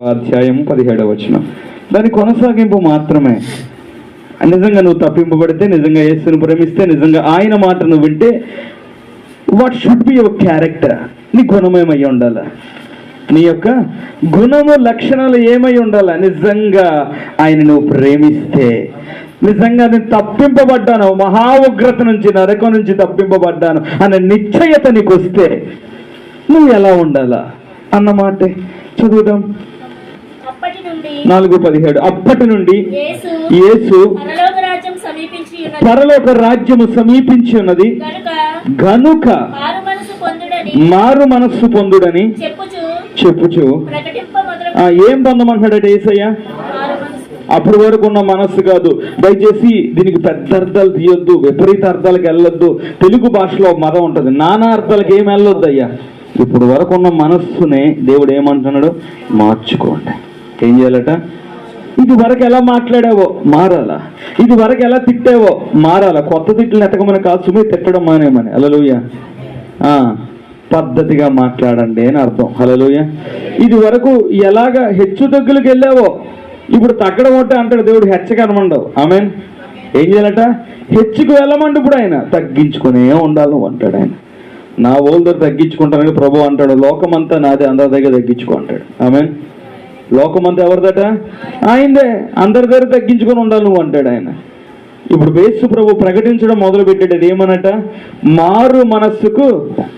అధ్యాయం పదిహేడవ వచనం. దాని కొనసాగింపు మాత్రమే. నిజంగా నువ్వు తప్పింపబడితే నిజంగా యేసును ప్రేమిస్తే నిజంగా ఆయన మాట నువ్వు వింటే what should be your character నీ గుణమేమై ఉండాలా? నీ యొక్క గుణము లక్షణాలు ఏమై ఉండాలా? నిజంగా ఆయన నువ్వు ప్రేమిస్తే నిజంగా నేను తప్పింపబడ్డాను మహా ఉగ్రత నుంచి నరకం నుంచి తప్పింపబడ్డాను అనే నిశ్చయత నీకు వస్తే నువ్వు ఎలా ఉండాలా? అన్నమాట చదువుదాం. నాలుగు పదిహేడు. అప్పటి నుండి యేసు పరలోక రాజ్యము సమీపించి ఉన్నది. గనుక మారు మనస్సు పొందుడని చెప్పుచు ఏం పొందమంటున్నాడు ఏసయ్య? అప్పటి వరకు ఉన్న మనస్సు కాదు. దయచేసి దీనికి పెద్ద అర్థాలు తీయొద్దు విపరీత అర్థాలకు వెళ్ళొద్దు. తెలుగు భాషలో మదం ఉంటుంది. నానా అర్థాలకు ఏం వెళ్ళొద్దు అయ్యా ఇప్పుడు వరకు ఉన్న మనస్సునే దేవుడు ఏమంటున్నాడు? మార్చుకోండి. ఏం చేయాలట? ఇది వరకు ఎలా మాట్లాడావో? మారాలా? ఇది వరకు ఎలా తిట్టావో? మారాలా? కొత్త తిట్లు ఎతకమని కాదు సుమే తిట్టడం మానేమని అలలోయ పద్ధతిగా మాట్లాడండి అని అర్థం. హలలోయ ఇది వరకు ఎలాగ హెచ్చు తగ్గులకు వెళ్ళావో? ఇప్పుడు తగ్గడం ఒకటే అంటాడు దేవుడు హెచ్చకనమండవు ఆమె ఏం చేయాలట? హెచ్చుకు వెళ్ళమండి ఇప్పుడు ఆయన. తగ్గించుకునే ఉండాలి అంటాడు ఆయన. నా ఓల్ దగ్గర తగ్గించుకుంటానని ప్రభు అంటాడు. లోకమంతా నాదే అందరి దగ్గర తగ్గించుకో అంటాడు. ఆమె లోకమంతా ఎవరిదట? ఆయనదే. అందరి దగ్గర తగ్గించుకొని ఉండాలి నువ్వు అంటాడు ఆయన. ఇప్పుడు వేసు ప్రభు ప్రకటించడం మొదలు పెట్టాడు ఏమనట? మారు మనస్సుకు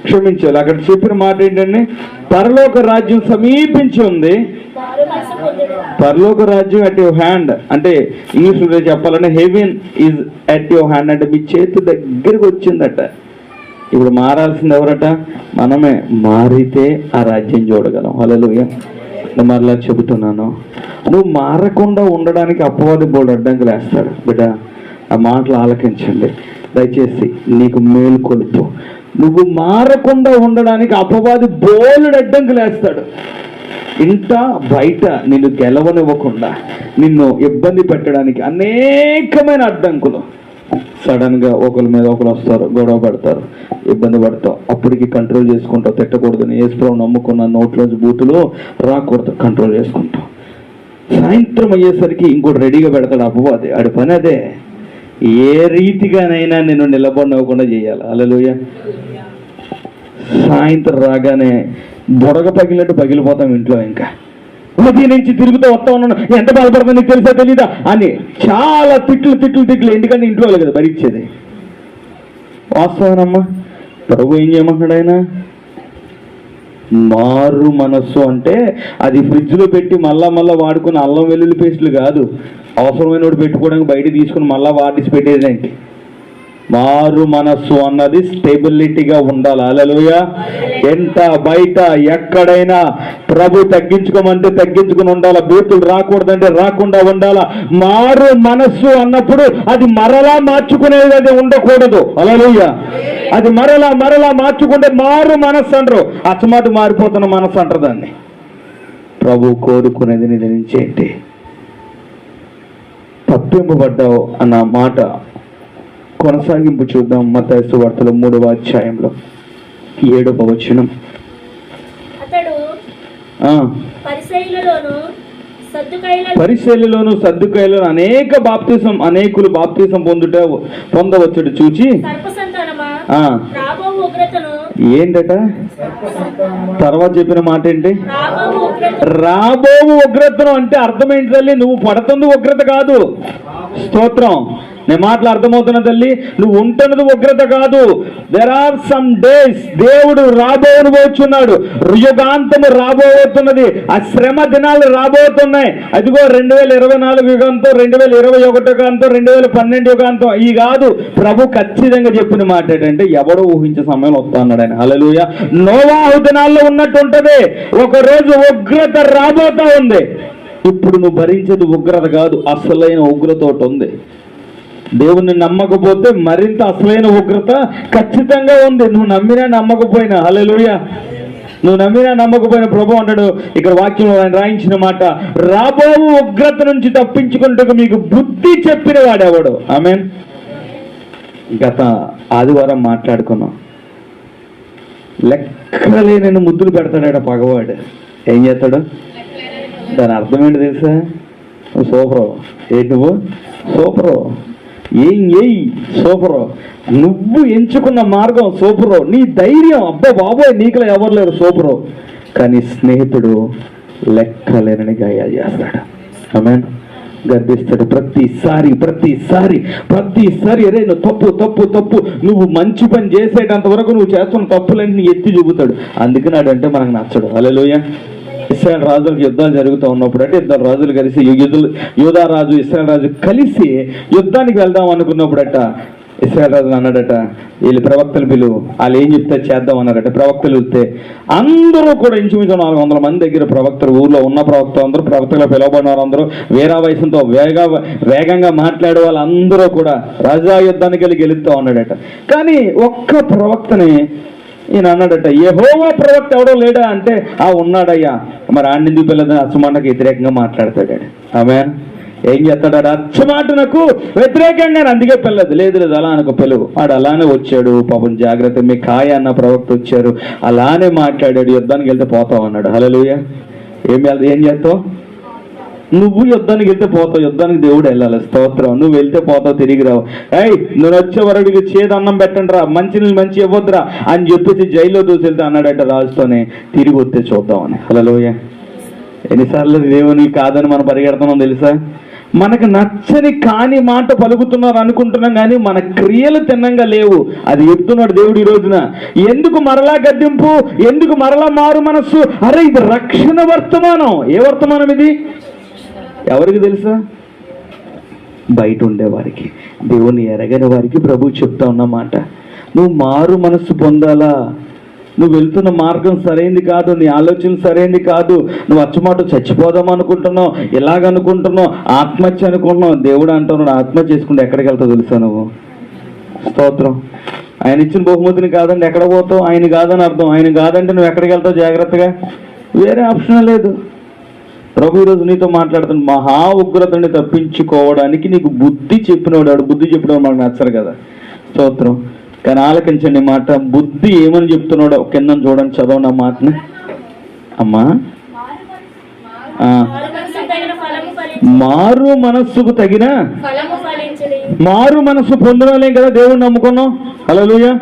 క్షమించాలి. అక్కడ చెప్పిన మాట ఏంటంటే పరలోక రాజ్యం సమీపించి ఉంది. పరలోక రాజ్యం అట్ యువర్ హ్యాండ్ అంటే ఇంగ్లీష్లో చెప్పాలంటే heaven is at your hand అంటే మీ చేతి దగ్గరికి వచ్చిందట. ఇప్పుడు మారాల్సింది ఎవరట? మనమే. మారితే ఆ రాజ్యం చూడగలం. హల్లెలూయా నేను మరలా చెబుతున్నాను. నువ్వు మారకుండా ఉండడానికి అపవాది బోర్డు అడ్డంకులు వేస్తాడు. బిడ్డ ఆ మాటలు ఆలకించండి. దయచేసి నీకు మేలుకొలుపు నువ్వు మారకుండా ఉండడానికి అపవాది బోలుడు అడ్డంకులు వేస్తాడు. ఇంట బయట నిన్ను గెలవనివ్వకుండా నిన్ను ఇబ్బంది పెట్టడానికి అనేకమైన అడ్డంకులు. సడన్గా ఒకరి మీద ఒకరు వస్తారు గొడవ పడతారు ఇబ్బంది పడతావు అప్పటికి కంట్రోల్ చేసుకుంటావు తిట్టకూడదు. ఏసుప్రభు నమ్ముకున్న నోట్లోంచి బూతులు రాకూడదు కంట్రోల్ చేసుకుంటావు సాయంత్రం అయ్యేసరికి ఇంకోటి రెడీగా పెడతాడు అపవాది ఆడి పని అదే. ఏ రీతిగానైనా నేను నిలబడినవ్వకుండా చేయాలి. అలలోయ సాయంత్రం రాగానే బుడగ పగిలినట్టు పగిలిపోతాం ఇంట్లో ఇంకా. ఉదయం నుంచి తిరుగుతూ వస్తా ఉన్నాను. ఎంత బాధపడుతుంది నీకు తెలుసా తెలీదా? అని చాలా తిట్లు తిట్లు తిట్లు. ఎందుకంటే ఇంట్లో వాళ్ళు కదా భరించేది వాస్తవనమ్మా ప్రభు ఏం చేయమంటున్నాడు ఆయన? మారు మనస్సు అంటే అది ఫ్రిడ్జ్లో పెట్టి మళ్ళా మళ్ళా వాడుకున్న అల్లం వెల్లుల్లి పేస్టులు కాదు. అవసరమైన వాడు పెట్టుకోవడానికి బయట తీసుకుని మళ్ళా వాడిసి పెట్టేదేంటి? మారు మనస్సు అన్నది స్టెబిలిటీగా ఉండాలి. అలలుయ ఎంత బయట ఎక్కడైనా ప్రభు తగ్గించుకోమంటే తగ్గించుకుని ఉండాలా. బూతులు రాకూడదంటే రాకుండా ఉండాలా. మారు మనస్సు అన్నప్పుడు అది మరలా మార్చుకునేది అది ఉండకూడదు. అలలుయ అది మరలా మరలా మార్చుకుంటే మారు మనస్సు అంటారు. అచ్చమాటు మారిపోతున్న మనస్సు అంటారు దాన్ని. ప్రభు కోరుకునేది నీ నుంచి ఏంటి? తప్పింపబడ్డావు అన్న మాట కొనసాగింపు చూద్దాం. మతైసు వార్తలు మూడవ అధ్యాయంలో. ఏడవ వచనం. పరిశైలలోను సర్దుకాయలను అనేక బాప్తిసం అనేకులు బాప్తిసం పొందుట పొందవచ్చుడు చూచి ఏంటట తర్వాత చెప్పిన మాట ఏంటి? రాబో ఉగ్రత రాబో ఉగ్రతను అంటే అర్థం ఏంటి తల్లి? నువ్వు పడుతుంది ఉగ్రత కాదు. స్తోత్రం. నేను మాటలు అర్థమవుతున్న తల్లి నువ్వు ఉంటున్నది ఉగ్రత కాదు. దెర్ ఆర్ సమ్ డేస్ దేవుడు రాబోను పోచున్నాడు. యుగాంతము రాబోతున్నది. ఆ శ్రమ దినాలు రాబోతున్నాయి. అదిగో రెండు వేల ఇరవై నాలుగు యుగంతో రెండు వేల ఇరవై ఒకటి యుగాంతం రెండు వేల పన్నెండు యుగాంతం. ఈ కాదు ప్రభు ఖచ్చితంగా చెప్పిన మాట ఏంటంటే ఎవడో ఊహించే సమయం వస్తా అన్నాడు ఆయన. అలలుయ నోవాహు దినాల్లో ఉన్నట్టు ఉంటది ఒక రోజు ఉగ్రత రాబోతా ఉంది. ఇప్పుడు నువ్వు భరించేది ఉగ్రత కాదు అసలైన ఉగ్రతోటి ఉంది. దేవుణ్ణి నమ్మకపోతే మరింత అసలైన ఉగ్రత ఖచ్చితంగా ఉంది. నువ్వు నమ్మినా నమ్మకపోయినా. హల్లెలూయా. నువ్వు నమ్మినా నమ్మకపోయిన ప్రభు అంటాడు ఇక్కడ వాక్యంలో ఆయన రాయించిన మాట రాబో ఉగ్రత నుంచి తప్పించుకుంటూ మీకు బుద్ధి చెప్పిన వాడేవాడు? ఆమె గత ఆదివారం మాట్లాడుకున్నాం. లెక్కలేనని ముద్దులు పెడతాడు పగవాడు. ఏం చేస్తాడు? దాని అర్థం ఏంటి తెలుసా? నువ్వు సూపరు. ఏంటి నువ్వు? సూపరు. ఏం ఏయ్ సూపరు. నువ్వు ఎంచుకున్న మార్గం సూపరు. నీ ధైర్యం అబ్బా బాబోయ్ నీకులో ఎవరు లేరు సూపరు. కానీ స్నేహితుడు లెక్కలేనని గాయాలు చేస్తాడు. ఆమెన్. గర్భిస్తాడు ప్రతిసారి ప్రతిసారి ప్రతిసారి అరే నువ్వు తప్పు తప్పు తప్పు. నువ్వు మంచి పని చేసేటంత వరకు నువ్వు చేస్తున్న తప్పులన్నీ ఎత్తి చూపుతాడు. అందుకని అంటే మనకు నచ్చడు. అలలోయ ఇస్రాయల్ రాజులకు యుద్ధాలు జరుగుతూ ఉన్నప్పుడు అంటే ఇద్దరు రాజులు కలిసి యుద్ధులు యూదా రాజు ఇస్రాయల్ రాజు కలిసి యుద్ధానికి వెళ్దాం అనుకున్నప్పుడట ఇస్రాయల్ రాజులు అన్నాడట వీళ్ళు ప్రవక్తలు పిలువు వాళ్ళు ఏం చెప్తే చేద్దాం అన్నారట. ప్రవక్తలు వెళ్తే అందరూ కూడా ఇంచుమించు నాలుగు వందల మంది దగ్గర ప్రవక్తలు ఊర్లో ఉన్న ప్రవక్తలు అందరూ ప్రవక్తలు పిలవబడిన వారందరూ వీరా వయసుతో వేగ వేగంగా మాట్లాడే వాళ్ళందరూ కూడా రాజా యుద్ధానికి వెళ్ళి గెలుస్తూ ఉన్నాడట కానీ ఒక్క ప్రవక్తని ఈయన అన్నాడట యెహోవా ప్రవక్త ఎవడో లేడా? అంటే ఆ ఉన్నాడయ్యా. మరి ఆడిని పిల్లదని అసమానకు వ్యతిరేకంగా మాట్లాడతాడు ఆమె ఏం చేస్తాడు అచ్చమాటనకు వ్యతిరేకంగా అందుకే పిల్లదు. లేదు లేదు అలా అనుకో పిలువు. వాడు అలానే వచ్చాడు పాపం జాగ్రత్త మీ కాయ అన్న ప్రవక్త వచ్చారు అలానే మాట్లాడాడు యుద్ధానికి వెళ్తే పోతావు అన్నాడు. హలో ఏం ఏం చేస్తావు? నువ్వు యుద్ధానికి వెళ్తే పోతావు యుద్ధానికి దేవుడు వెళ్ళాలి. స్తోత్రం. నువ్వు వెళ్తే పోతావు తిరిగి రావు. ఏయ్ నువ్వు వచ్చే వరడికి చేదన్నం పెట్టండి రా. మంచి నీళ్ళు మంచి ఇవ్వద్దురా అని చెప్పేసి జైల్లో దూసెళ్తే అన్నాడట రాజుతోనే తిరిగి వస్తే చూద్దామని. హలోయ ఎన్నిసార్లు దేవుని కాదని మనం పరిగెడుతున్నాం తెలుసా? మనకు నచ్చని కాని మాట పలుకుతున్నారు అనుకుంటున్నాం కానీ మన క్రియలు తిన్నంగా లేవు. అది చెప్తున్నాడు దేవుడు ఈ రోజున. ఎందుకు మరలా గద్దింపు? ఎందుకు మరలా మారు మనస్సు? అరే ఇది రక్షణ వర్తమానం. ఏ వర్తమానం ఇది? ఎవరికి తెలుసా? బయట ఉండేవారికి దేవుని ఎరగని వారికి ప్రభు చెప్తా ఉన్నమాట నువ్వు మారు మనస్సు పొందాలా? నువ్వు వెళ్తున్న మార్గం సరైంది కాదు నీ ఆలోచన సరైంది కాదు. నువ్వు అచ్చమాట చచ్చిపోదాం అనుకుంటున్నావు ఇలాగనుకుంటున్నావు ఆత్మహత్య అనుకుంటున్నావు. దేవుడు అంటున్నాడు ఆత్మహత్య చేసుకుంటే ఎక్కడికి వెళ్తావు తెలుసా నువ్వు? స్తోత్రం. ఆయన ఇచ్చిన బహుమతిని కాదండి ఎక్కడ పోతావు? ఆయన కాదని అర్థం. ఆయన కాదంటే నువ్వు ఎక్కడికి వెళ్తావు జాగ్రత్తగా? వేరే ఆప్షన్ లేదు. ప్రభు ఈరోజు నీతో మాట్లాడుతున్న మహా ఉగ్రతని తప్పించుకోవడానికి నీకు బుద్ధి చెప్పినవాడు వాడు బుద్ధి చెప్పినవాడు మనకు నచ్చరు కదా? స్తోత్రం. కానీ ఆలకించండి మాట. బుద్ధి ఏమని చెప్తున్నాడో కింద చూడండి చదవండి ఆ మాటని. అమ్మా. మారు మనస్సుకు తగిన మారు మనస్సు పొందడం కదా దేవుణ్ణి నమ్ముకున్నాం? హలోయ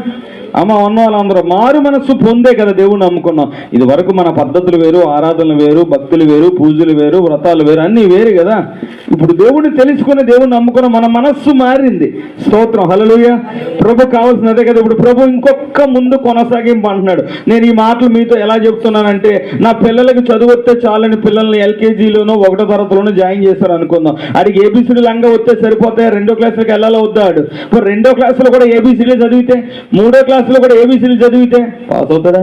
అమ్మ ఉన్న వాళ్ళందరూ మారు మనస్సు పొందే కదా దేవుణ్ణి నమ్ముకున్నాం. ఇది వరకు మన పద్ధతులు వేరు ఆరాధనలు వేరు భక్తులు వేరు పూజలు వేరు వ్రతాలు వేరు అన్నీ వేరు కదా. ఇప్పుడు దేవుడిని తెలుసుకుని దేవుణ్ణి నమ్ముకున్న మన మనస్సు మారింది. స్తోత్రం. హలలుయ ప్రభు కావాల్సిన అదే కదా. ఇప్పుడు ప్రభు ఇంకొక ముందు కొనసాగింపు అంటున్నాడు నేను ఈ మాటలు మీతో ఎలా చెప్తున్నానంటే నా పిల్లలకి చదువు వస్తే చాలని పిల్లల్ని ఎల్కేజీలోనో ఒకటో తరగతిలోనో జాయిన్ చేస్తారు అనుకుందాం. అడిగి ఏబిసిడి లంగా వస్తే సరిపోతాయి? రెండో క్లాసులకు వెళ్ళాలో? వద్దాడు ఇప్పుడు రెండో క్లాసులో కూడా ఏబిసిడి చదివితే మూడో క్లాస్ క్లాసులో కూడా ఏబిసిడి చదివితే? పాస్ అవుతాడా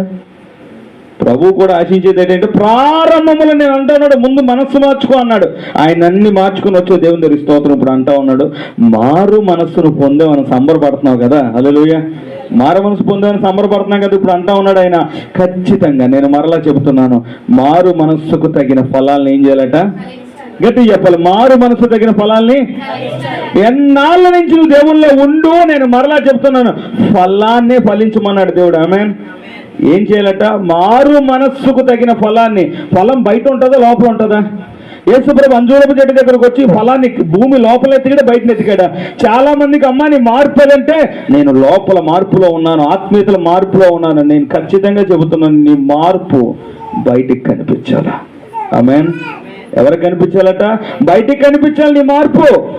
ప్రభు కూడా ఆశించేది ఏంటంటే ప్రారంభములో నేను అంటున్నాడు ముందు మనస్సు మార్చుకో అన్నాడు. ఆయన అన్ని మార్చుకుని వచ్చే దేవుని దగ్గర స్తోత్రం ఇప్పుడు అంటా ఉన్నాడు. మారు మనస్సును పొందే మనం సంబరపడుతున్నావు కదా? హల్లెలూయా. మారు మనసు పొందేమని సంబరపడుతున్నాం కదా ఇప్పుడు అంటా ఉన్నాడు ఆయన. ఖచ్చితంగా నేను మరలా చెబుతున్నాను మారు మనస్సుకు తగిన ఫలాలను ఏం చేయాలట? గట్టి చెప్పాలి. మారు మనసు తగిన ఫలాల్ని ఎన్నాళ్ళ నుంచి నువ్వు ఉండు నేను మరలా చెప్తున్నాను. ఫలాన్నే ఫలించమన్నాడు దేవుడు. ఆమె ఏం చేయాలట? మారు మనస్సుకు తగిన ఫలాన్ని. ఫలం బయట ఉంటుందా లోపల ఉంటుందా? యేసుప్రభు అంజూరపు చెట్టు దగ్గరకు వచ్చి ఫలాన్ని భూమి లోపల ఎత్తికాడా బయట ఎత్తికాడు చాలా మందికి అమ్మ నీ మార్పు ఏదంటే నేను లోపల మార్పులో ఉన్నాను ఆత్మీయతల మార్పులో ఉన్నాను. నేను ఖచ్చితంగా చెబుతున్నాను నీ మార్పు బయటికి కనిపించాలా? ఆమెన్. ఎవరికి కనిపించాలట? బయటికి కనిపించాలి నీ మార్పు.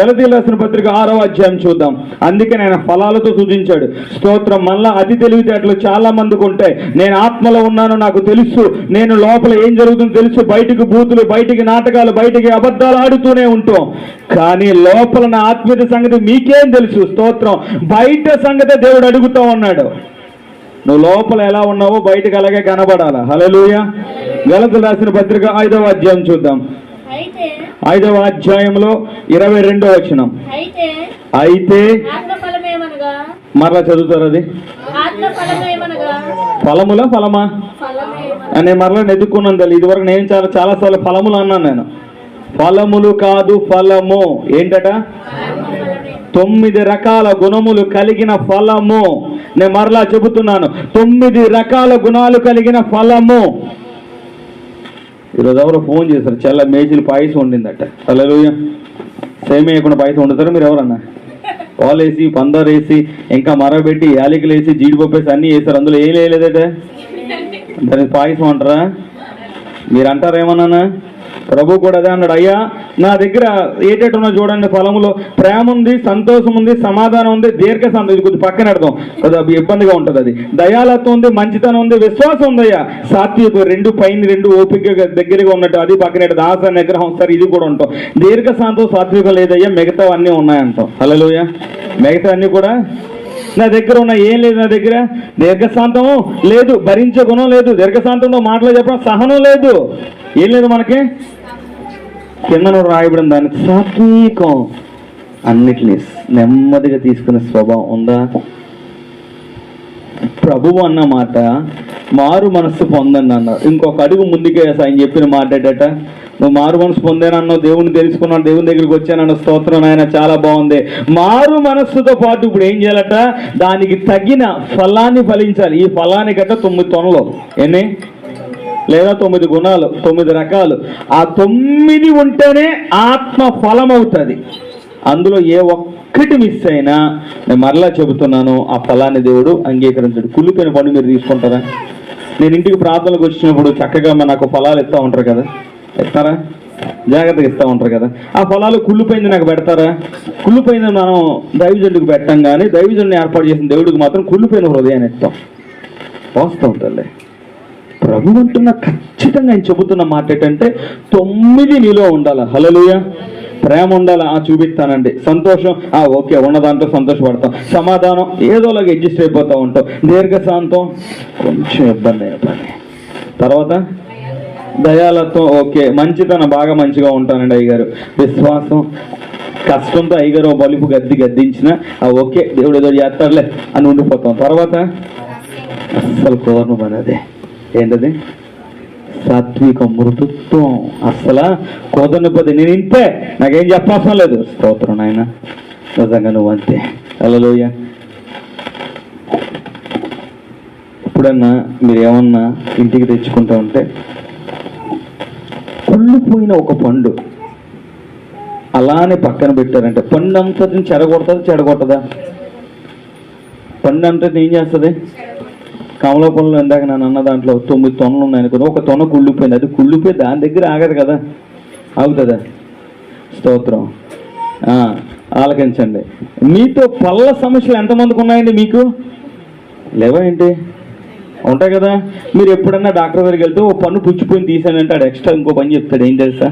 గలతీలు రాసిన పత్రిక ఆరో అధ్యాయం చూద్దాం. అందుకే ఆయన ఫలాలతో సూచించాడు. స్తోత్రం మళ్ళా అతి తెలివితేటలు చాలా మందికి ఉంటాయి. నేను ఆత్మలో ఉన్నాను నాకు తెలుసు. నేను లోపల ఏం జరుగుతుందో తెలుసు. బయటికి బూతులు బయటికి నాటకాలు బయటికి అబద్ధాలు ఆడుతూనే ఉంటాం. కానీ లోపల నా ఆత్మీయత సంగతి మీకేం తెలుసు? స్తోత్రం. బయట సంగతి దేవుడు అడుగుతూ ఉన్నాడు. నువ్వు లోపల ఎలా ఉన్నావో బయటకు అలాగే కనబడాలా? హల్లెలూయా. గలతలు రాసిన పత్రిక ఐదవ అధ్యాయం చూద్దాం. ఐదవ అధ్యాయంలో ఇరవై రెండో వచనం. అయితే మరలా చదువుతారు అది? ఫలముల ఫలమా? అని మరలా నెదుక్కున్నాను తల్లి. ఇదివరకు నేను చాలా చాలా సార్లు ఫలములు అన్నాను నేను. ఫలములు కాదు ఫలము. ఏంటట? తొమ్మిది రకాల గుణములు కలిగిన ఫలము. నేను మరలా చెబుతున్నాను. తొమ్మిది రకాల గుణాలు కలిగిన ఫలము. ఈరోజు ఎవరు ఫోన్ చేశారు. చల్ల మేజీలు పాయసం వండిందట. అల్లెలుయ్య సేమ్ వేయకుండా పాయసం వండుతారు మీరు ఎవరన్నా? పాలు వేసి వేసి ఇంకా మరబెట్టి యాలకులు వేసి జీడిపప్పు వేసి అన్నీ వేసారు అందులో ఏం లేదట? దానికి పాయసం అంటారా? మీరు అంటారు ప్రభు కూడా అదే అన్నాడు అయ్యా నా దగ్గర ఏటేటున్నా చూడండి ఫలములో ప్రేమ ఉంది సంతోషం ఉంది సమాధానం ఉంది దీర్ఘ సంతోషం ఇది కొద్ది పక్కన పెడదాం కొద్ది ఇబ్బందిగా ఉంటుంది అది. దయాలత్వం ఉంది మంచితనం ఉంది విశ్వాసం ఉందయ్యా సాత్విక రెండు పైన రెండు ఓపిక దగ్గరగా ఉన్నట్టు అది పక్కన పెడదాం ఆశ నిగ్రహం సరే ఇది కూడా ఉంటాం. దీర్ఘ సాత్వికం లేదయ్యా మిగతావన్నీ ఉన్నాయంటాం. హలోయ మిగతా అన్నీ కూడా నా దగ్గర ఉన్న ఏం లేదు నా దగ్గర? దీర్ఘశాంతం లేదు భరించే గుణం లేదు దీర్ఘశాంతంలో మాటలు చెప్పడం సహనం లేదు. ఏం లేదు మనకి? కింద రాయబడిన దాన్ని సాత్వికం. అన్నిటినీ నెమ్మదిగా తీసుకునే స్వభావం ఉందా? ప్రభువు అన్న మాట మారు మనస్సు పొందండి అన్నారు ఇంకొక అడుగు ముందుకే ఆయన చెప్పిన మాట ఏంటట? నువ్వు మారు మనసు పొందానన్నావు దేవుని తెలుసుకున్నాను దేవుని దగ్గరికి వచ్చానన్న స్తోత్రం ఆయన చాలా బాగుంది. మారు మనస్సుతో పాటు ఇప్పుడు ఏం చేయాలట? దానికి తగిన ఫలాన్ని ఫలించాలి. ఈ ఫలాన్ని గట్ట తొమ్మిది తొనలు. ఎన్ని? లేదా తొమ్మిది గుణాలు తొమ్మిది రకాలు. ఆ తొమ్మిది ఉంటేనే ఆత్మ ఫలం అవుతుంది అందులో ఏ ఒక్కటి మిస్ అయినా నేను మరలా చెబుతున్నాను ఆ ఫలాన్ని దేవుడు అంగీకరించడు. కుళ్ళిపోయిన పని మీరు తీసుకుంటారా? నేను ఇంటికి ప్రార్థనలకు వచ్చినప్పుడు చక్కగా నాకు ఫలాలు ఇస్తూ ఉంటారు కదా. ఇస్తారా జాగ్రత్తగా ఇస్తూ ఉంటారు కదా. ఆ పొలాలు కుళ్ళిపోయింది నాకు పెడతారా? కుళ్ళిపోయింది మనం దైవజనుడికి పెట్టాం కానీ దైవజనుడిని ఏర్పాటు చేసిన దేవుడికి మాత్రం కుళ్ళిపోయిన హృదయాన్ని ఇస్తాం. వాస్తవం తల్లి. ప్రభు అంటున్న ఖచ్చితంగా ఆయన చెబుతున్న మాట ఏంటంటే తొమ్మిది నీలో ఉండాలి. హలలుయ ప్రేమ ఉండాలి? ఆ చూపిస్తానండి. సంతోషం? ఆ ఓకే. ఉన్న దాంట్లో సంతోషపడతాం. సమాధానం? ఏదోలాగా అడ్జస్ట్ అయిపోతూ ఉంటాం. దీర్ఘశాంతం? కొంచెం ఇబ్బంది అయిన పని తర్వాత? దయాలత్వం ఓకే మంచితనం బాగా మంచిగా ఉంటానండి అయ్యగారు. విశ్వాసం కష్టంతో అయ్యగారు బలుపు గద్ది గద్దించిన ఆ ఓకే దేవుడు ఏదో చేస్తాడులే అని ఉండిపోతాం. తర్వాత? అస్సలు కోరను మనదే. ఏంటది? సాత్విక మృదుత్వం. అస్సలు కోదని పది నేను ఇంతే. నాకేం చెప్పవసరం లేదు. స్తోత్రం నాయన. నిజంగా నువ్వు అంతే. అలలోయ ఎప్పుడన్నా మీరు ఏమన్నా ఇంటికి తెచ్చుకుంటా ఉంటే కుళ్ళిపోయిన ఒక పండు. అలానే పక్కన పెట్టారంటే. పండు అంతటిని చెడగొడుతుంది చెడగొట్టదా? పండు అంతటిని ఏం చేస్తుంది? కమల పనులు ఇందాక నేను అన్న దాంట్లో తొమ్మిది తొనలు ఉన్నాయి అనుకున్నా. ఒక తొన కుళ్ళిపోయింది. అది కుళ్ళిపోయి దాని దగ్గర ఆగదు కదా? ఆగుతుందా? స్తోత్రం. ఆ, ఆలకించండి. మీతో పళ్ళ సమస్యలు ఎంతమందికి ఉన్నాయండి మీకు? లేవా ఏంటి? ఉంటాయి కదా? మీరు ఎప్పుడన్నా డాక్టర్ దగ్గరికి వెళ్తే ఓ పన్ను పుచ్చిపోయి తీసానంటే ఆడు ఎక్స్ట్రా ఇంకో పని చెప్తాడు. ఏం తెలుసా?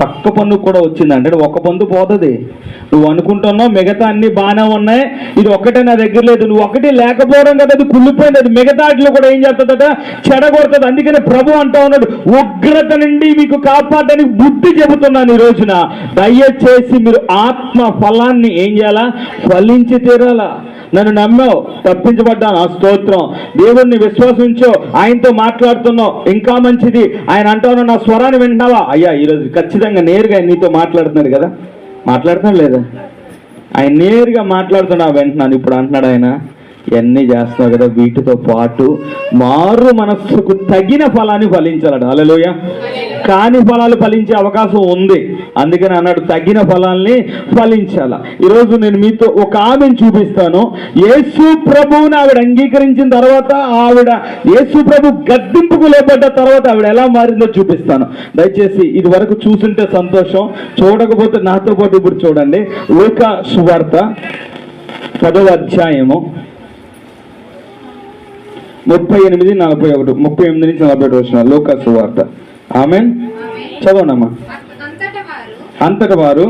పక్క పన్ను కూడా వచ్చింది అంటే ఒక పన్ను పోతుంది. నువ్వు అనుకుంటున్నావు మిగతా అన్ని బాగానే ఉన్నాయి. ఇది ఒక్కటే నా దగ్గర లేదు. నువ్వు ఒకటి లేకపోవడం కదా అది కుళ్ళిపోయింది. అది మిగతా వాటిలో కూడా ఏం చేస్తుందట? చెడగొడుతుంది. అందుకని ప్రభు అంటా ఉన్నాడు ఉగ్రత నుండి మీకు కాపాడడానికి బుద్ధి చెబుతున్నాను ఈ రోజున. దయచేసి మీరు ఆత్మ ఫలాన్ని ఏం చేయాలా? ఫలించి తీరాలా? నన్ను నమ్మావు తప్పించబడ్డాను. ఆ స్తోత్రం. దేవుణ్ణి విశ్వసించో. ఆయనతో మాట్లాడుతున్నావు. ఇంకా మంచిది. ఆయన అంటాను నా స్వరాన్ని వింటున్నావా? అయ్యా ఈరోజు ఖచ్చితంగా నేరుగా నీతో మాట్లాడుతున్నాడు కదా? మాట్లాడుతున్నాడు లేదా? ఆయన నేరుగా మాట్లాడుతున్నా వెంటనే ఇప్పుడు అంటున్నాడు ఆయన. ఇవన్నీ చేస్తున్నావు కదా వీటితో పాటు మారు మనస్సుకు తగిన ఫలాన్ని ఫలించాలడు అలలోయ కాని ఫలాలు ఫలించే అవకాశం ఉంది. అందుకని అన్నాడు తగిన ఫలాల్ని ఫలించాల. ఈరోజు నేను మీతో ఒక ఆమెను చూపిస్తాను. యేసు ప్రభువుని ఆవిడ అంగీకరించిన తర్వాత ఆవిడ యేసు ప్రభు గద్దింపుకు లేపడ్డ తర్వాత ఆవిడ ఎలా మారిందో చూపిస్తాను. దయచేసి ఇది వరకు చూసుంటే సంతోషం చూడకపోతే నాతో పాటు ఇప్పుడు చూడండి. లూకా సువార్త పదవ అధ్యాయము. ముప్పై ఎనిమిది నలభై ఒకటి ముప్పై ఎనిమిది నుంచి నలభై ఒకటి వచ్చిన లోక సువార్త ఆమె చదవండమ్మా. అంతట వారు అంతట వారు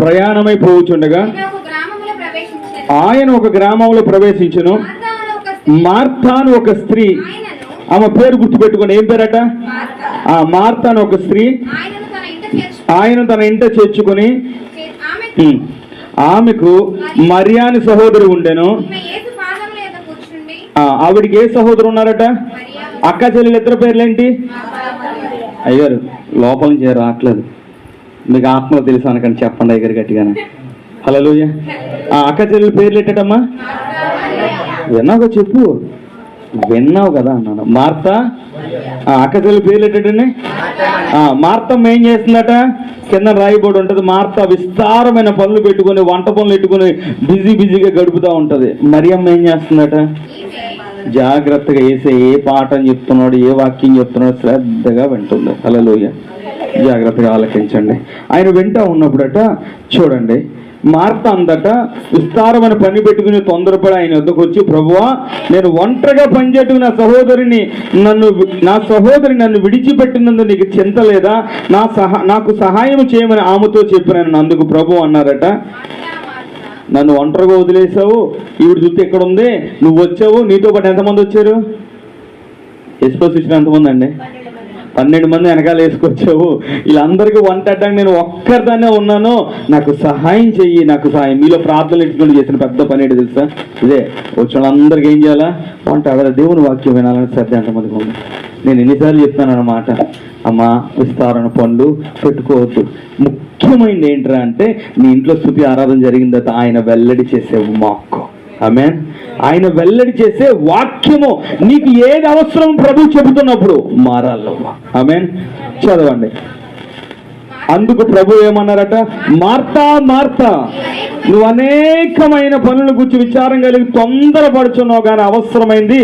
ప్రయాణమై పోవుచుండగా ఆయన ఒక గ్రామంలో ప్రవేశించును. మార్తా అను ఒక స్త్రీ. ఆమె పేరు గుర్తుపెట్టుకోండి. ఏం పేరట? ఆ మార్తా అని ఒక స్త్రీ. ఆయన తన ఇంట చేర్చుకుని. ఆమెకు మరియాని సహోదరు ఉండెను. ఆవిడికి ఏ సహోదరు ఉన్నారట? అక్క చెల్లెలు ఇద్దరు పేర్లేంటి? అయ్యారు లోపల నుంచి రావట్లేదు. మీకు ఆత్మలో తెలుసు అనకండి చెప్పండి అయ్యారు గట్టిగానే. హలో ఆ అక్క చెల్లెల పేర్లు ఎట్టటమ్మా? విన్నాక చెప్పు. విన్నావు కదా అన్నాను మార్త? ఆ, అక్క చెల్లి పేర్లు ఏంటండి మార్తమ్మ ఏం చేస్తుందట? కింద రాయిబోర్డు ఉంటుంది. మార్త విస్తారమైన పనులు పెట్టుకుని వంట పనులు పెట్టుకొని బిజీ బిజీగా గడుపుతూ ఉంటుంది. మరియమ్మ ఏం చేస్తుందట? జాగ్రత్తగా వేసే ఏ పాఠం చెప్తున్నాడు ఏ వాక్యం చెప్తున్నాడు శ్రద్ధగా వింటుంది. హలోయ జాగ్రత్తగా ఆలకించండి. ఆయన వింటా ఉన్నప్పుడట చూడండి. మార్త అందట. విస్తారమైన పని పెట్టుకుని తొందరపడి ఆయన వద్దకు వచ్చి ప్రభువా నేను ఒంటరిగా పనిచేయటం నా సహోదరిని నన్ను నా సహోదరి నన్ను విడిచిపెట్టినందుకు నీకు చింత లేదా? నా సహా నాకు సహాయం చేయమని ఆమెతో చెప్పినాను అందుకు ప్రభు అన్నారట. నన్ను ఒంటరిగా వదిలేసావు ఈవిడ చూస్తే ఎక్కడ ఉంది నువ్వు వచ్చావు. నీతో పాటు ఎంతమంది వచ్చారు? ఎస్పోజిషన్ ఎంతమంది అండి? పన్నెండు మంది వెనకాల వేసుకొచ్చావు. వీళ్ళందరికీ వంట అడ్డానికి నేను ఒక్కరిదానే ఉన్నాను. నాకు సహాయం చెయ్యి నాకు సహాయం. మీలో ప్రార్థనలు ఎట్టుకుని చేసిన పెద్ద పని ఏంటి తెలుసా? ఇదే వచ్చిన వాళ్ళందరికీ ఏం చేయాలా? వంట అడగ దేవుని వాక్యం వినాలని శ్రద్ధ ఎంతమందికి ఉంది. నేను ఎన్నిసార్లు చెప్తాను అన్నమాట. అమ్మా విస్తారణ పనులు పెట్టుకోవద్దు. ముఖ్యమైనది ఏంట్రా అంటే నీ ఇంట్లో స్థుతి ఆరాధన జరిగిందో ఆయన వెల్లడి చేసే మాకు. ఆమెన్? ఆయన వెల్లడి చేసే వాక్యము నీకు ఏది అవసరం ప్రభు చెబుతున్నప్పుడు మారాలి ఆమె చదవండి. అందుకు ప్రభు ఏమన్నారట? మార్తా మార్తా నువ్వు అనేకమైన పనుల గురించి విచారం కలిగి తొందరపడుచున్నావు కానీ అవసరమైంది.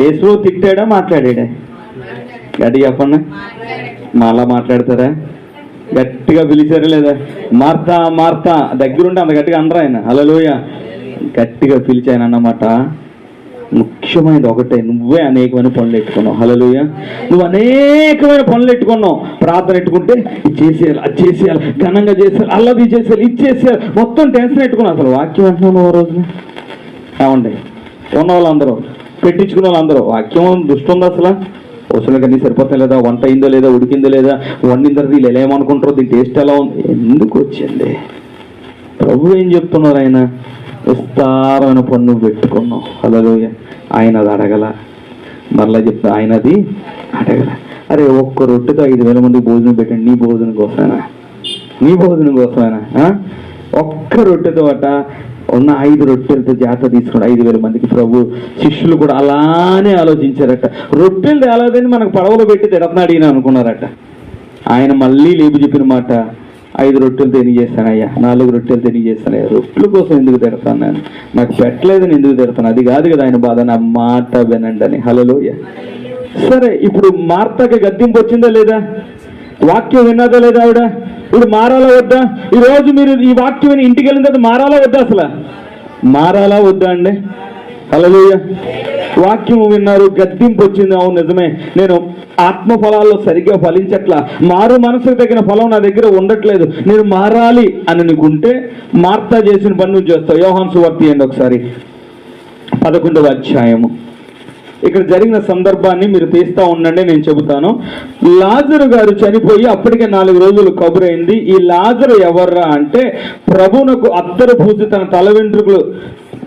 యేసులో తిట్టాడా మాట్లాడాడా? గట్టి చెప్పండి. మళ్ళా మాట్లాడతారా? గట్టిగా పిలిచారా లేదా? మార్తా మార్తా దగ్గరుండి అంత గట్టిగా అనరా ఆయన. అలలోయ గట్టిగా పిలిచాను అన్నమాట ముఖ్యమైనది ఒకటే నువ్వే అనేకమైన పనులు ఎట్టుకున్నావు హలోయ నువ్వు అనేకమైన పనులు ఎట్టుకున్నావు ప్రార్థన ఎట్టుకుంటే ఇది చేసేయాలి అది చేసేయాలి ఘనంగా చేసేయాలి అల్లది చేసేయాలి ఇది చేసేయాలి. మొత్తం టెన్షన్ ఎట్టుకున్నావు అసలు. వాక్యం అంటున్నావు ఓ రోజున ఏమండి? ఉన్న వాళ్ళందరూ పెట్టించుకున్న వాళ్ళందరూ వాక్యం దృష్టి ఉంది అసలు? అవసరం అన్ని సరిపోతాయి లేదా వంట అయిందో లేదా ఉడికిందో లేదా వండిన తర్వాత వీళ్ళు ఎలా ఏమనుకుంటారో దీని టేస్ట్ ఎలా ఉంది? ఎందుకు వచ్చింది? ప్రభు ఏం చెప్తున్నారు ఆయన? విస్తారమైన పన్ను పెట్టుకున్నాం. హలో ఆయన అది అడగల. మరలా చెప్తా ఆయన అది అడగల. అరే ఒక్క రొట్టెతో ఐదు వేల మంది భోజనం పెట్టండి నీ భోజనం కోసమేనా? నీ భోజనం కోసమేనా? ఒక్క రొట్టెతో అట ఉన్న ఐదు రొట్టెలతో జాత తీసుకున్నాడు ఐదు వేల మందికి ప్రభు శిష్యులు కూడా అలానే ఆలోచించారట. రొట్టెలు తేలాదని మనకు పడవలో పెట్టి తిడతనాడు అనుకున్నారట. ఆయన మళ్ళీ లేపు చెప్పిన మాట ఐదు రొట్టెలు తెలియజేస్తానయ్యా నాలుగు రొట్టెలు తెలియజేస్తానయ్యా రొట్టెల కోసం ఎందుకు తిడతాను నేను? నాకు పెట్టలేదని ఎందుకు తిడతాను? అది కాదు కదా ఆయన బాధ నా మాట వినండి అని. హలోయ సరే ఇప్పుడు మార్తకి గద్దింపు వచ్చిందా లేదా? వాక్యం విన్నదా లేదా ఆవిడ? ఇప్పుడు మారాలా వద్దా? ఈరోజు మీరు ఈ వాక్యం ఇంటికి వెళ్ళిన తర్వాత మారాలా వద్దా అసలు? మారాలా వద్దా అండి? అలాగే వాక్యం విన్నారు గద్దింపు వచ్చింది. అవును నిజమే. నేను ఆత్మ ఫలాల్లో సరిగ్గా ఫలించట్లా. మారు మనసుకు తగిన ఫలం నా దగ్గర ఉండట్లేదు. నేను మారాలి అని నీకుంటే మార్తా చేసిన పని నువ్వు చేస్తావు. యోహాన్ సువార్త అండి ఒకసారి. పదకొండవ అధ్యాయము. ఇక్కడ జరిగిన సందర్భాన్ని మీరు తీస్తా ఉండండి నేను చెబుతాను. లాజరు గారు చనిపోయి అప్పటికే నాలుగు రోజులు కబురైంది. ఈ లాజరు ఎవర్రా అంటే ప్రభునకు అత్తరు పూసి తన తల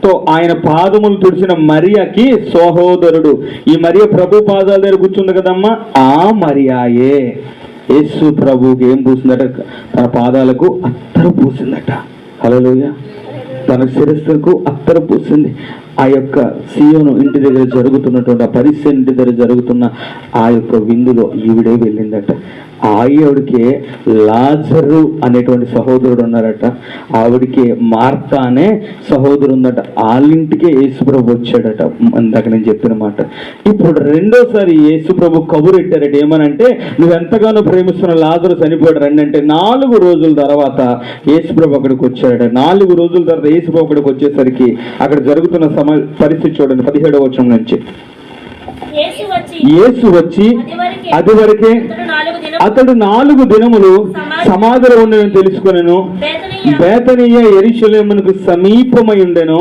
తో ఆయన పాదములు తుడిచిన మరియకి సహోదరుడు. ఈ మరియ ప్రభు పాదాల దగ్గర కూర్చుంది కదమ్మా? ఆ మరియాయే. యేసు ప్రభుకి ఏం పూసిందట? తన పాదాలకు అత్తరు పూసిందట. హలోయ తన శిరస్సుకు అత్తరు పూసింది. ఆ యొక్క సియోను ఇంటి దగ్గర జరుగుతున్నటువంటి ఆ పరిస్థితి ఇంటి దగ్గర జరుగుతున్న ఆ యొక్క విందులో ఈవిడే వెళ్ళిందట. ఆవిడకే లాజరు అనేటువంటి సహోదరుడు ఉన్నారట. ఆవిడకి మార్త అనే సహోదరు ఉందట. వాళ్ళింటికే యేసుప్రభు వచ్చాడట. ఇందాక నేను చెప్పిన మాట. ఇప్పుడు రెండోసారి యేసుప్రభు కబురు పెట్టారట. ఏమనంటే నువ్వు ఎంతగానో ప్రేమిస్తున్న లాజరు చనిపోయాడు రండి అంటే నాలుగు రోజుల తర్వాత యేసుప్రభు అక్కడికి వచ్చాడట. నాలుగు రోజుల తర్వాత యేసుప్రభు అక్కడికి వచ్చేసరికి అక్కడ జరుగుతున్న సమ పరిస్థితి చూడండి పదిహేడవ వచనం నుంచి. యేసు వచ్చి అది వరకే అతడు నాలుగు దినములు సమాధిలో ఉండని తెలుసుకొనెను. బేతనీయ ఎరిశలేమునకు సమీపమై ఉండెను.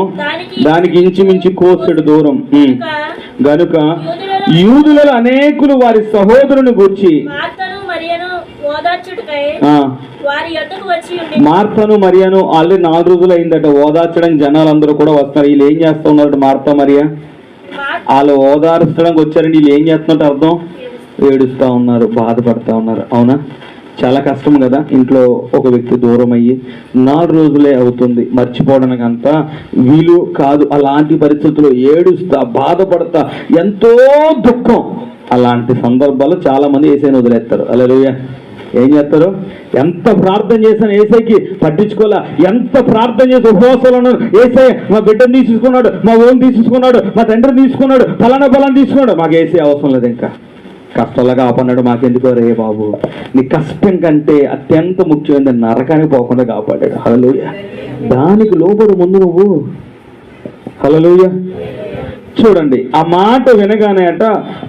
దానికి ఇంచుమించు కోసెడు దూరం. గనుక యూదులలో అనేకులు వారి సహోదరుని గూర్చి మార్తను మరియను ఆల్రెడీ నాలుగు రోజులు అయిందట ఓదార్చడానికి జనాలందరూ కూడా వస్తున్నారు. వీళ్ళు ఏం చేస్తా ఉన్నారట మార్త మరియా మార్- వాళ్ళు ఓదార్చడానికి వచ్చారండి. వీళ్ళు ఏం చేస్తున్నట్టు అర్థం? ఏడుస్తా ఉన్నారు బాధపడతా ఉన్నారు. అవునా? చాలా కష్టం కదా ఇంట్లో ఒక వ్యక్తి దూరం అయ్యి నాలుగు రోజులే అవుతుంది. మర్చిపోవడానికి అంతా వీలు కాదు. అలాంటి పరిస్థితుల్లో ఏడుస్తా బాధపడతా ఎంతో దుఃఖం. అలాంటి సందర్భాలు చాలా మంది ఏసైని వదిలేస్తారు. అలా ఏం చేస్తారు? ఎంత ప్రార్థన చేసిన ఏసైకి పట్టించుకోలే. ఎంత ప్రార్థన చేసి ఉపవాసాలు ఉన్నారు. ఏసై మా బిడ్డను తీసుకున్నాడు మా ఓన్ తీసుకున్నాడు మా తండ్రిని తీసుకున్నాడు ఫలానా ఫలాన్ని తీసుకున్నాడు. మాకు ఏసీ అవసరం లేదు ఇంకా. కష్టాలుగా కాపాడాడు మాకెందుకో రే బాబు? నీ కష్టం కంటే అత్యంత ముఖ్యమైనది నరకానికి పోకుండా కాపాడాడు. హలోయ దానికి లోపడు ముందు నువ్వు. హలోయ చూడండి. ఆ మాట వినగానే అట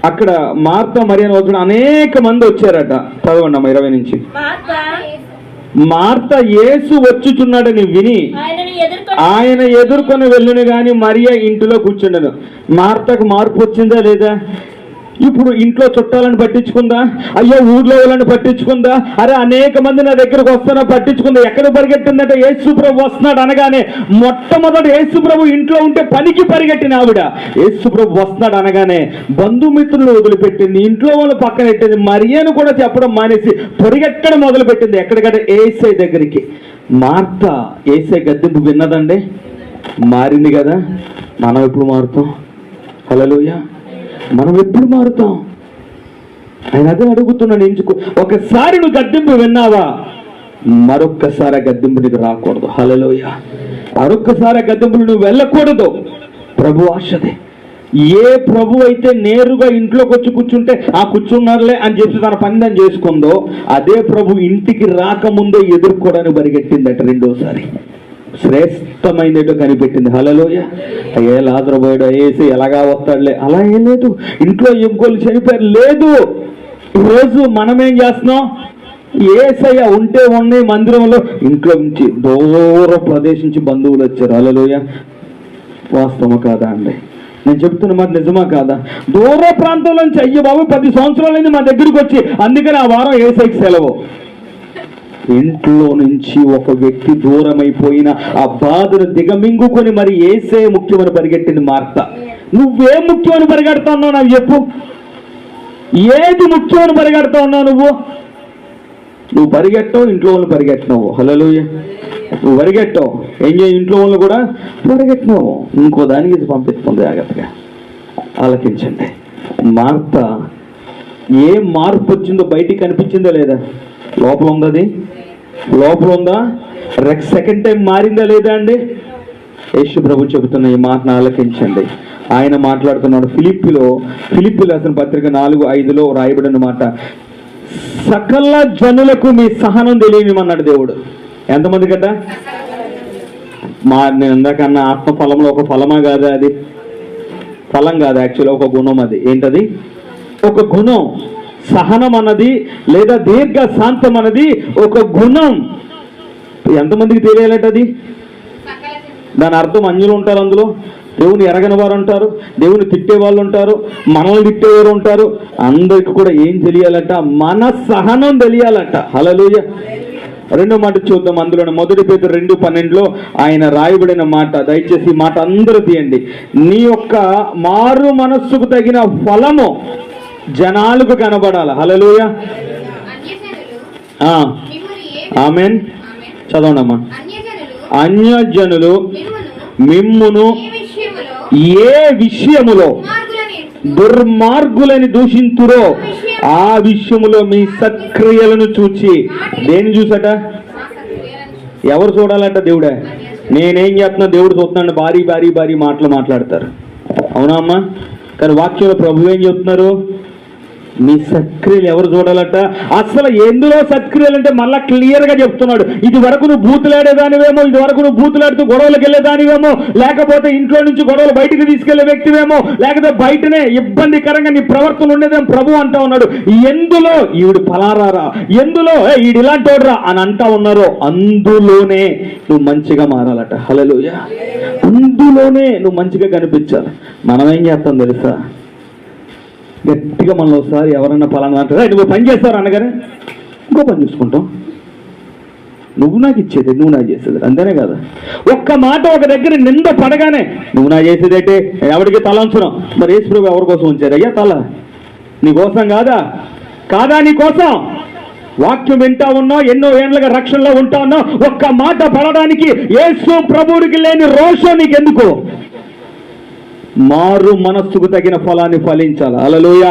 అక్కడ మార్త మరియని వచ్చిన అనేక మంది వచ్చారట. చదవండి అమ్మ ఇరవై నుంచి. మార్త. యేసు వచ్చుచున్నాడని విని ఆయన ఎదుర్కొని వెళ్ళును గాని మరియ ఇంటిలో కూర్చుండను. మార్తకు మార్పు వచ్చిందా లేదా? ఇప్పుడు ఇంట్లో చుట్టాలను పట్టించుకుందా? అయ్యో ఊర్లో వాళ్ళని పట్టించుకుందా? అరే అనేక మంది నా దగ్గరకు వస్తానో పట్టించుకుందా? ఎక్కడ పరిగెట్టిందంటే యేసుప్రభు వస్తున్నాడు అనగానే మొట్టమొదటి యేసుప్రభు ఇంట్లో ఉంటే పనికి పరిగెట్టిన ఆవిడ. యేసుప్రభు వస్తున్నాడు అనగానే బంధుమిత్రులు వదిలిపెట్టింది ఇంట్లో వాళ్ళు పక్కన పెట్టింది మరియను కూడా చెప్పడం మానేసి పరిగెట్టడం మొదలుపెట్టింది. ఎక్కడికంటే ఏసై దగ్గరికి. మార్త ఏసై గద్దెంపు విన్నదండి? మారింది కదా? మనం ఎప్పుడు మారుతాం? హలోయ మనం ఎప్పుడు మారుతాం? ఆయన అదే అడుగుతున్నాను ఎంచుకో ఒకసారి నువ్వు గద్దెంపు విన్నావా? మరొక్కసారి గద్దెంపు నీకు రాకూడదు. హలలోయ మరొక్కసారి గద్దెంపులు నువ్వు వెళ్ళకూడదు. ప్రభు ఆశదే. ఏ ప్రభు అయితే నేరుగా ఇంట్లోకి వచ్చి కూర్చుంటే ఆ కూర్చున్నారులే అని చెప్పి తన పని చేసుకుందో అదే ప్రభు ఇంటికి రాకముందే ఎదుర్కోవడానికి పరిగెట్టిందట రెండోసారి. శ్రేష్టమైనట్టు కనిపెట్టింది. హలలోయ అయ్యే లాదరబోయడు అయ్యేసి ఎలాగా వస్తాడులే? అలా ఏం లేదు. ఇంట్లో ఇంకోళ్ళు చనిపోయారు. లేదు. ఈరోజు మనం ఏం చేస్తున్నాం? ఏసయ్య ఉంటే ఉన్నాయి మందిరంలో. ఇంట్లో నుంచి దూర ప్రదేశం నుంచి బంధువులు వచ్చారు. అలలోయ వాస్తవం కాదా అండి? నేను చెప్తున్న మాట నిజమా కాదా? దూర ప్రాంతంలో నుంచి అయ్యో బాబు పది సంవత్సరాలైంది మా దగ్గరికి వచ్చి. అందుకని ఆ వారం ఏసైకి సెలవు. ఇంట్లో నుంచి ఒక వ్యక్తి దూరమైపోయిన ఆ బాధను దిగమింగుకొని మరి ఏసే ముఖ్యమని పరిగెట్టింది మార్త. నువ్వే ముఖ్యమని పరిగెడతా నాకు చెప్పు. ఏది ముఖ్యమని పరిగెడతా ఉన్నావు నువ్వు? నువ్వు పరిగెట్టవు ఇంట్లో వాళ్ళు పరిగెట్టినావు హలో నువ్వు పరిగెట్టావు. ఏం చేయ ఇంట్లో వాళ్ళు కూడా పరిగెట్టినావు ఇంకో దానికి ఇది పంపిస్తుంది జాగ్రత్తగా. ఆలకించండి. మార్త ఏ మార్పు వచ్చిందో బయటికి కనిపించిందో లేదా? లోపల ఉందది? లోపల ఉందా? రెక్ సెకండ్ టైం మారిందా లేదా అండి? యేసు ప్రభు చెబుతున్న ఈ మాటను ఆలకించండి. ఆయన మాట్లాడుతున్నాడు ఫిలిప్పిలో. ఫిలిప్పి రాసిన పత్రిక నాలుగు ఐదులో రాయబడిన మాట సకల జనులకు మీ సహనం తెలియమన్నాడు దేవుడు. ఎంతమంది కదా? మా నేను ఇందాకన్నా ఆత్మ ఫలంలో ఒక ఫలమా కాదా అది? ఫలం కాదు యాక్చువల్ ఒక గుణం అది. ఏంటది? ఒక గుణం. సహనం అన్నది లేదా దీర్ఘ శాంతం అన్నది ఒక గుణం. ఎంతమందికి తెలియాలంటే అది? దాని అర్థం అన్యులు ఉంటారు అందులో. దేవుని ఎరగని వారు ఉంటారు దేవుని తిట్టే వాళ్ళు ఉంటారు మనల్ని తిట్టేవారు ఉంటారు. అందరికి కూడా ఏం తెలియాలట? మన సహనం తెలియాలట. హలలుయ రెండో మాట చూద్దాం అందులో మొదటి పేరు రెండు పన్నెండులో ఆయన రాయబడిన మాట. దయచేసి మాట అందరూ తీయండి. నీ యొక్క మారు మనస్సుకు తగిన ఫలము జనాలకు కనబడాలి. హలలోయ ఆ, ఆమెన్. ఆమె అన్యజనులు మిమ్మును ఏ విషయములో దుర్మార్గులని దూషింతురో ఆ విషయములో మీ సక్రియలను చూచి దేన్ని చూసట? ఎవరు చూడాలంట దేవుడే? నేనేం చేస్తున్నా దేవుడు చూస్తున్నాడు. భారీ భారీ భారీ మాటలు మాట్లాడతారు. అవునా అమ్మా? కానీ వాక్యంలో ప్రభు ఏం చెప్తున్నారు? మీ సత్క్రియలు ఎవరు చూడాలట? అసలు ఎందులో సత్క్రియలు అంటే మళ్ళా క్లియర్గా చెప్తున్నాడు. ఇది వరకు నువ్వు బూతులాడేదానివేమో ఇది వరకు నువ్వు బూతులాడుతూ గొడవలకు వెళ్ళేదానివేమో లేకపోతే ఇంట్లో నుంచి గొడవలు బయటికి తీసుకెళ్ళే వ్యక్తివేమో లేకపోతే బయటనే ఇబ్బందికరంగా నీ ప్రవర్తన ఉండేదేమో ప్రభు అంటా ఉన్నాడు. ఎందులో? ఈవిడు పలారారా? ఎందులో? ఈడు ఇలాంటి వాడురా అని అంటా ఉన్నారో అందులోనే నువ్వు మంచిగా మారాలట. హలలుయ అందులోనే నువ్వు మంచిగా కనిపించాలి. మనం ఏం చేస్తాం తెలుసా? గట్టిగా మనలో ఒకసారి ఎవరన్నా పలానా అంటారా? నువ్వు పని చేస్తావు అనగానే ఇంకో పని చూసుకుంటాం. నువ్వు నాకు ఇచ్చేది నువ్వు నాకు చేసేది అంతేనే కదా? ఒక్క మాట ఒక దగ్గర నింద పడగానే నువ్వు నా చేసేది ఏంటి? ఎవరికి తల ఉంచడం మరి యేసు ఎవరికోసం ఎవరి కోసం ఉంచారు? అయ్యా తల. నీ కోసం కాదా? కాదా నీ కోసం? వాక్యం వింటా ఉన్నావు ఎన్నో ఏళ్ళగా రక్షణలో ఉంటా ఉన్నావు. ఒక్క మాట పడడానికి యేసు ప్రభువుడికి లేని రోషం నీకెందుకు? ఎందుకు మారు మనస్సుకు తగిన ఫలాన్ని ఫలించాలా? అలలోయ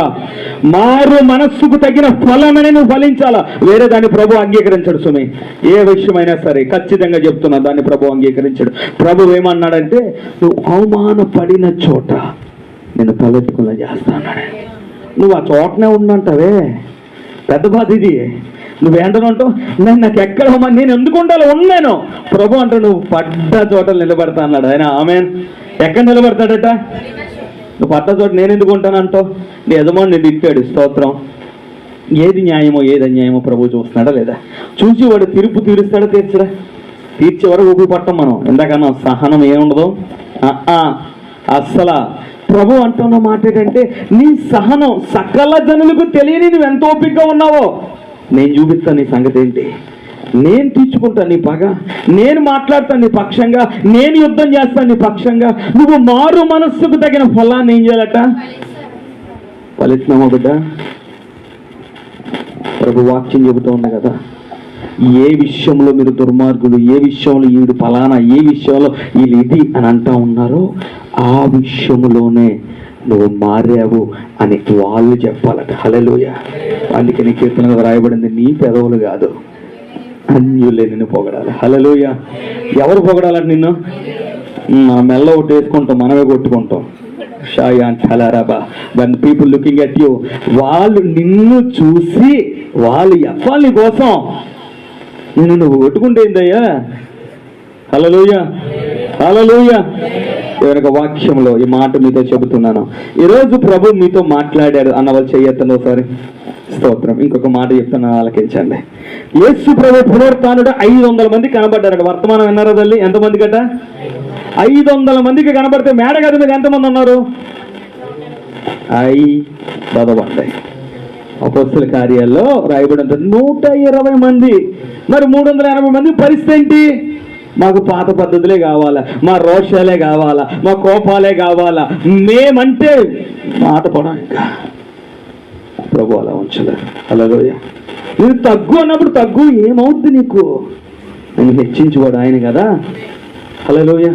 మారు మనస్సుకు తగిన ఫలమని నువ్వు ఫలించాలా? వేరే దాన్ని ప్రభు అంగీకరించడు సుమి. ఏ విషయమైనా సరే ఖచ్చితంగా చెప్తున్నా దాన్ని ప్రభు అంగీకరించడు. ప్రభు ఏమన్నాడంటే నువ్వు అవమానపడిన చోట నేను తలెత్తుకుని చేస్తాను నువ్వు ఆ చోటనే ఉండంటావే. పెద్ద బాధ ఇది. నువ్వేంటనంటావు? నేను నాకు ఎక్కడ నేను ఎందుకు ఉండాలి? ఉన్నాను. ప్రభు అంటే నువ్వు పడ్డ చోట నిలబడతా అన్నాడు. ఆయన ఆమె ఎక్కడ నిలబడతాడట? నువ్వు పడ్డ నేను ఎందుకు ఉంటానంటావు నీ యజమాని నేను ఇచ్చాడు స్తోత్రం. ఏది న్యాయమో ఏది అన్యాయమో ప్రభు చూస్తున్నాడా లేదా? చూసి వాడు తీర్పు తీరుస్తాడా తీర్చడా? తీర్చే వరకు ఊపి పట్టం మనం. ఎందాకన్నా సహనం ఏముండదు? అస్సలా. ప్రభు అంటున్న మాట ఏంటంటే నీ సహనం సకల జనులకు తెలియని నువ్వు ఎంత ఓపికగా ఉన్నావో? నేను చూపిస్తాను నీ సంగతి ఏంటి? నేను తీర్చుకుంటాను నీ పగ. నేను మాట్లాడతాను నీ పక్షంగా. నేను యుద్ధం చేస్తాను నీ పక్షంగా. నువ్వు మారు మనస్సుకు తగిన ఫలాన్ని ఏం చేయాలట? ఫలిస్తున్నామా బిడ్డ? ప్రభు వాక్యం చెబుతూ ఉన్నా కదా. ఏ విషయంలో మీరు దుర్మార్గులు ఏ విషయంలో ఈడు ఫలానా ఏ విషయంలో వీళ్ళు ఇది అని అంటా ఉన్నారో ఆ విషయంలోనే నువ్వు మారావు అని వాళ్ళు చెప్పాలట. హలలోయ అందుకే నీ కీర్తనగా రాయబడింది నీ పెదవులు కాదు. అన్యులే నిన్ను పొగడాలి. హలలోయ ఎవరు పొగడాలంట నిన్ను? మన మెల్ల ఒకటి వేసుకుంటాం మనమే కొట్టుకుంటాం. షాయాన్ టలారాబా one people looking at you వాళ్ళు నిన్ను చూసి వాళ్ళు చెప్పాలి కోసం? నేను నువ్వు కొట్టుకుంటే ఏందయ్యా? హలలోయ హలలోయ ఎవరికి వాక్యంలో ఈ మాట మీతో చెబుతున్నాను. ఈరోజు ప్రభు మీతో మాట్లాడారు అన్న వాళ్ళు చెయ్యొద్దండి ఒకసారి. స్తోత్రం. ఇంకొక మాట చెప్తున్నా ఆలకించండి. యేసు ప్రభు పునరుత్నుడు ఐదు వందల మంది కనబడ్డారట. వర్తమానం విన్నారా తల్లి? ఎంతమంది గట ఐదు వందల మందికి కనబడితే మేడగది మీద ఎంతమంది ఉన్నారు? ఐ చదవండి అపోస్తుల కార్యాల్లో రాయబడి నూట ఇరవై మంది. మరి మూడు వందల ఎనభై మంది పరిస్థితి ఏంటి? మాకు పాత పద్ధతులే కావాలా? మా రోషాలే కావాలా? మా కోపాలే కావాలా? మేమంటే మాట పడం ఇంకా. ప్రభు అలా ఉంచలేదు. అలాగోయ నేను తగ్గు అన్నప్పుడు తగ్గు ఏమవుద్ది నీకు? నేను హెచ్చించువాడు ఆయన కదా. అలాగోయ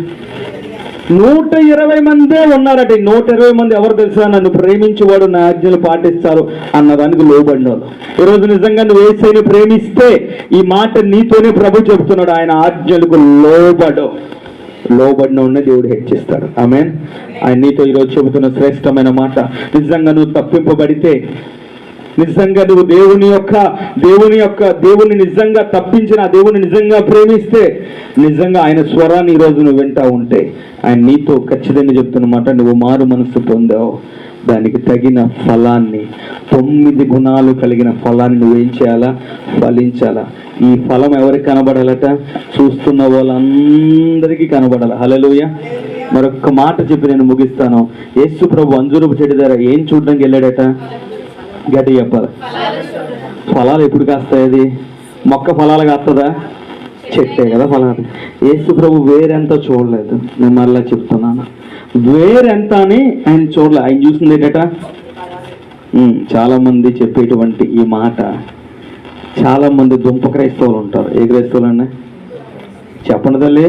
నూట ఇరవై మందే ఉన్నారట. నూట ఇరవై మంది ఎవరు తెలుసా? నన్ను ప్రేమించేవాడు నా ఆజ్ఞలు పాటిస్తారు అన్నదానికి లోబడిన వాళ్ళు. ఈరోజు నిజంగా నువ్వు ఏసైని ప్రేమిస్తే ఈ మాట నీతోనే ప్రభు చెబుతున్నాడు. ఆయన ఆజ్ఞలకు లోబడు. లోబడిన ఉన్న దేవుడు హెచ్చిస్తాడు. ఆమె ఆయన నీతో ఈరోజు చెబుతున్న శ్రేష్టమైన మాట. నిజంగా నువ్వు తప్పింపబడితే నిజంగా నువ్వు దేవుని యొక్క దేవుని యొక్క దేవుని నిజంగా తప్పించిన దేవుని నిజంగా ప్రేమిస్తే నిజంగా ఆయన స్వరాన్ని ఈరోజు నువ్వు వింటా ఉంటే ఆయన నీతో ఖచ్చితంగా చెప్తున్నమాట నువ్వు మారు మనసు పొందావు. దానికి తగిన ఫలాన్ని తొమ్మిది గుణాలు కలిగిన ఫలాన్ని నువ్వేం చేయాలా? ఫలించాలా. ఈ ఫలం ఎవరికి కనబడాలట? చూస్తున్న వాళ్ళందరికీ కనబడాలి. హలలుయ మరొక మాట చెప్పి నేను ముగిస్తాను. యేసు ప్రభు అంజూరపు చెట్టు ఏం చూడడానికి వెళ్ళాడట? గడ్డి చెప్పాలి. ఫలాలు ఎప్పుడు కాస్తాయి అది? మొక్క ఫలాలు కాస్తుందా చెట్టే కదా ఫలాలు. యేసు ప్రభు వేరెంత చూడలేదు. నేను మళ్ళీ చెప్తున్నాను. వేరెంత అని ఆయన చూడలేదు ఆయన చూసింది ఏంటట? చాలామంది చెప్పేటువంటి ఈ మాట. చాలామంది దుంప క్రైస్తవులు ఉంటారు. ఏ క్రైస్తవులు అన్న చెప్పండి తల్లి.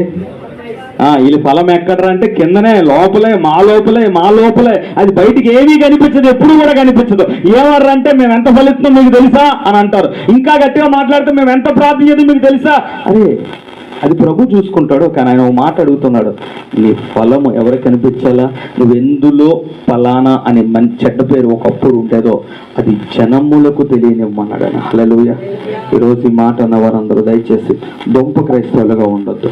వీళ్ళ ఫలం ఎక్కడరా అంటే కిందనే లోపలే మా లోపలే మా లోపలే. అది బయటికి ఏమీ కనిపించదు ఎప్పుడు కూడా కనిపించదు. ఏమర్రా అంటే మేము ఎంత ఫలిస్తున్నాం మీకు తెలుసా అని అంటారు. ఇంకా గట్టిగా మాట్లాడితే మేము ఎంత ప్రార్థన చేద్దాం మీకు తెలుసా? అరే అది ప్రభు చూసుకుంటాడు. కానీ ఆయన ఒక మాట అడుగుతున్నాడు. నీ ఫలము ఎవరికి కనిపించాలా నువ్వు ఎందులో ఫలానా అనే మంచి చెడ్డ పేరు ఒకప్పుడు ఉండేదో అది జనములకు తెలియనివ్వమన్నాడు ఆయన హలలుయ ఈరోజు ఈ మాట అన్న వారందరూ దయచేసి దొంప క్రైస్తవులుగా ఉండొద్దు.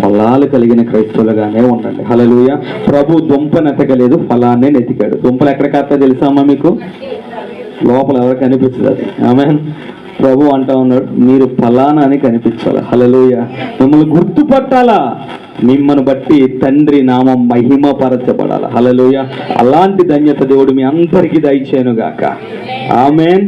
ఫలాలు కలిగిన క్రైస్తవులుగానే ఉండండి. హలలుయ ప్రభు దుంప నెతకలేదు ఫలాన్నే నెతికాడు. దుంపలు ఎక్కడ కాస్తా తెలుసా మీకు? లోపల ఎవరికి కనిపించదు అది? ఆమె ప్రభు అంటా ఉన్నాడు మీరు ఫలానా అని కనిపించాలి. హలలోయ మిమ్మల్ని గుర్తుపట్టాలా? మిమ్మల్ని బట్టి తండ్రి నామం మహిమపరచబడాలి. హలలోయ అలాంటి ధన్యత దేవుడు మీ అందరికీ దయచేయను గాక ఆమెన్.